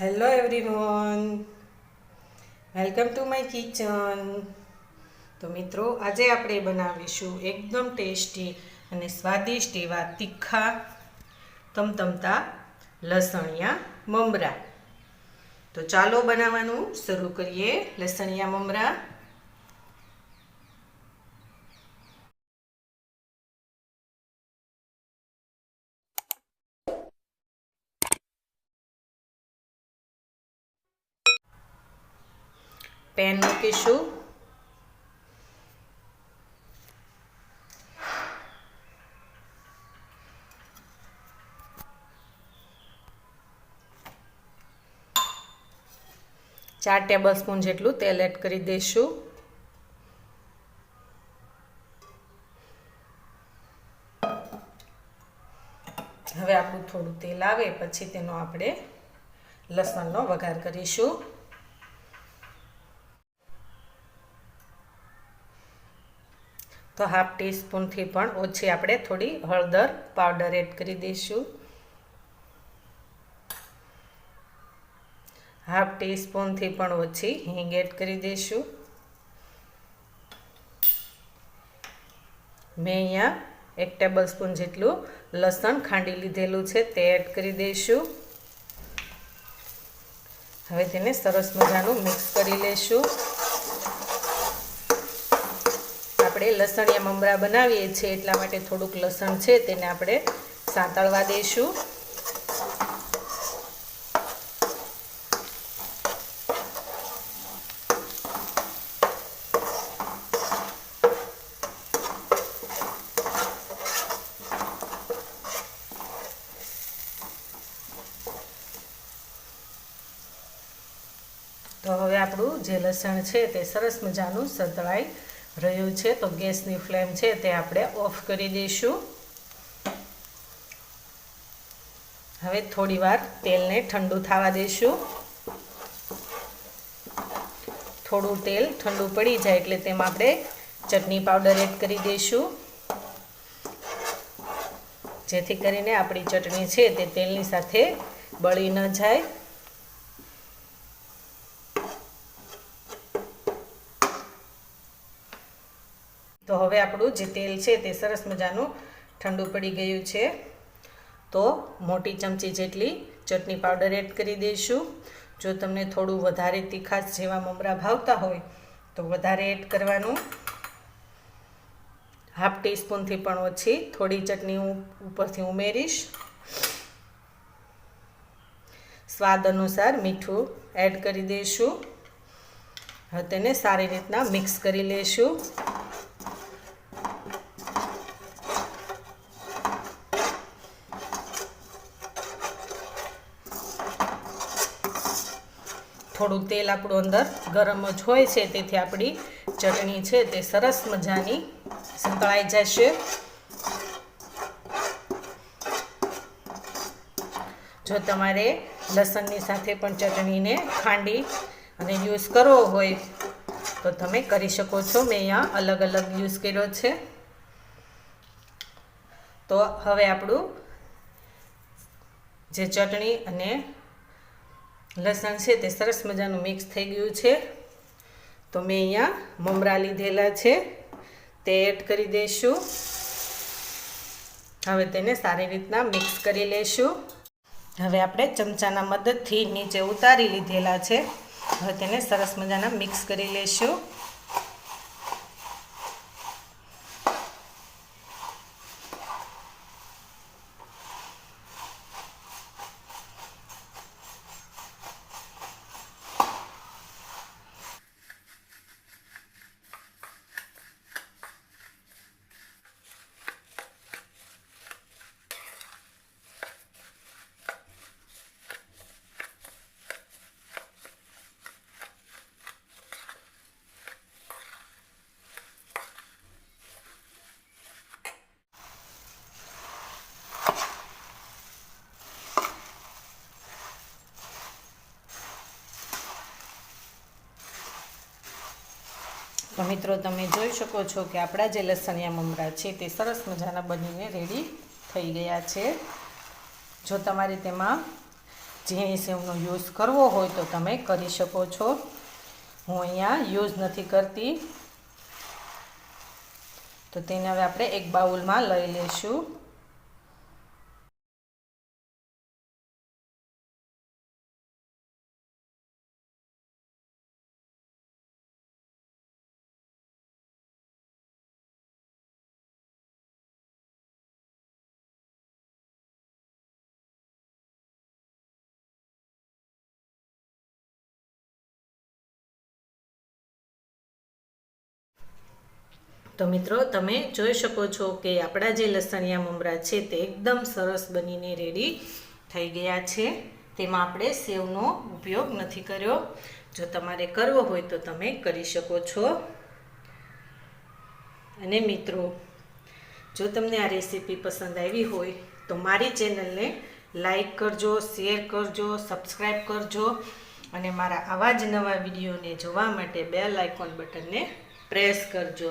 Hello everyone welcome to my kitchen તો મિત્રો, આજે આપણે બનાવીશું એકદમ ટેસ્ટી અને સ્વાદિષ્ટ એવા તીખા તમતમતા લસણિયા મમરા. તો ચાલો બનાવવાનું શરૂ કરીએ. લસણિયા મમરા પેન મૂકીશું. ચાર ટેબલ સ્પૂન જેટલું તેલ એડ કરી દઈશું. હવે આપણું થોડું તેલ આવે પછી તેનો આપણે લસણનો વઘાર કરીશું. તો હાફ ટીસ્પૂનથી પણ ઓછી આપણે થોડી હળદર પાવડર એડ કરી દઈશું. હાફ ટીસ્પૂનથી પણ ઓછી હિંગ એડ કરી દઈશું. મેં અહીંયા એક ટેબલ સ્પૂન જેટલું લસણ ખાંડી લીધેલું છે તે એડ કરી દઈશું. હવે તેને સરસ મજાનું મિક્સ કરી લઈશું. આપણે લસણિયા મમરા બનાવીએ છીએ એટલા માટે થોડુંક લસણ છે તેને આપણે સાંતળવા દઈશું. તો હવે આપણું જે લસણ છે તે સરસ મજાનું સંતળાઈ રહ્યું છે, તો ગેસની ફ્લેમ છે તે આપણે ઓફ કરી દઈશું. હવે થોડી વાર તેલને ઠંડુ થવા દઈશું. થોડું તેલ ઠંડુ પડી જાય એટલે તેમાં આપણે ચટણી પાવડર એડ કરી દઈશું. જેથી કરીને આપણી ચટણી છે તે તેલની સાથે બળી ન જાય. તો હવે આપણું જે તેલ છે તે સરસ મજાનું ઠંડુ પડી ગયું છે. તો મોટી ચમચી જેટલી ચટણી પાવડર એડ કરી દઈશું. જો તમને થોડું વધારે તીખાશ જેવા મમરા ભાવતા હોય તો વધારે એડ કરવાનું. હાફ ટીસ્પૂનથી પણ ઓછી થોડી ચટણી હું ઉપરથી ઉમેરીશ. સ્વાદ અનુસાર મીઠું એડ કરી દઈશું. હવે તેને સારી રીતના મિક્સ કરી લઈશું. થોડું તેલ આપણું અંદર ગરમ જ હોય છે, તેથી આપણી ચટણી છે તે સરસ મજાની સંતળાઈ જશે. જો તમારે લસણની સાથે પણ ચટણીને ખાંડી અને યુઝ કરવો હોય, તો તમે કરી શકો છો. મેં અહીંયા અલગ અલગ યુઝ કર્યો છે. તો હવે આપણું જે ચટણી અને લસણ છે તે સરસ મજાનું મિક્સ થઈ ગયું છે. તો મેં અહીંયા મમરા લીધેલા છે. તે એડ કરી દઈશું. હવે તેને સારી રીતના મિક્સ કરી લઈશું હવે આપણે ચમચાના મદદથી નીચે ઉતારી લીધેલા છે. હવે તેને સરસ મજાના મિક્સ કરી લઈશું તો મિત્રો, તમે જોઈ શકો છો કે આપણા જે લસણિયા મમરા છે તે સરસ મજાના બનીને રેડી થઈ ગયા છે. જો તમારે તેમાં ઝીણી સેવનો યુઝ કરવો હોય તો તમે કરી શકો છો. હું અહીંયા યુઝ નથી કરતી. તો તેને હવે આપણે એક બાઉલમાં લઈ લઈશું. તો મિત્રો, તમે જોઈ શકો છો કે આપણા જે લસણિયા મમરા છે તે એકદમ સરસ બનીને રેડી થઈ ગયા છે. તેમાં આપણે સેવનો ઉપયોગ નથી કર્યો. જો તમારે કરવો હોય તો તમે કરી શકો છો. અને મિત્રો, જો તમને આ રેસીપી પસંદ આવી હોય તો મારી ચેનલને લાઈક કરજો શેર કરજો સબસ્ક્રાઈબ કરજો અને મારા આવા જ નવા વિડીયોને જોવા માટે બેલ આઇકોન બટનને પ્રેસ કરજો.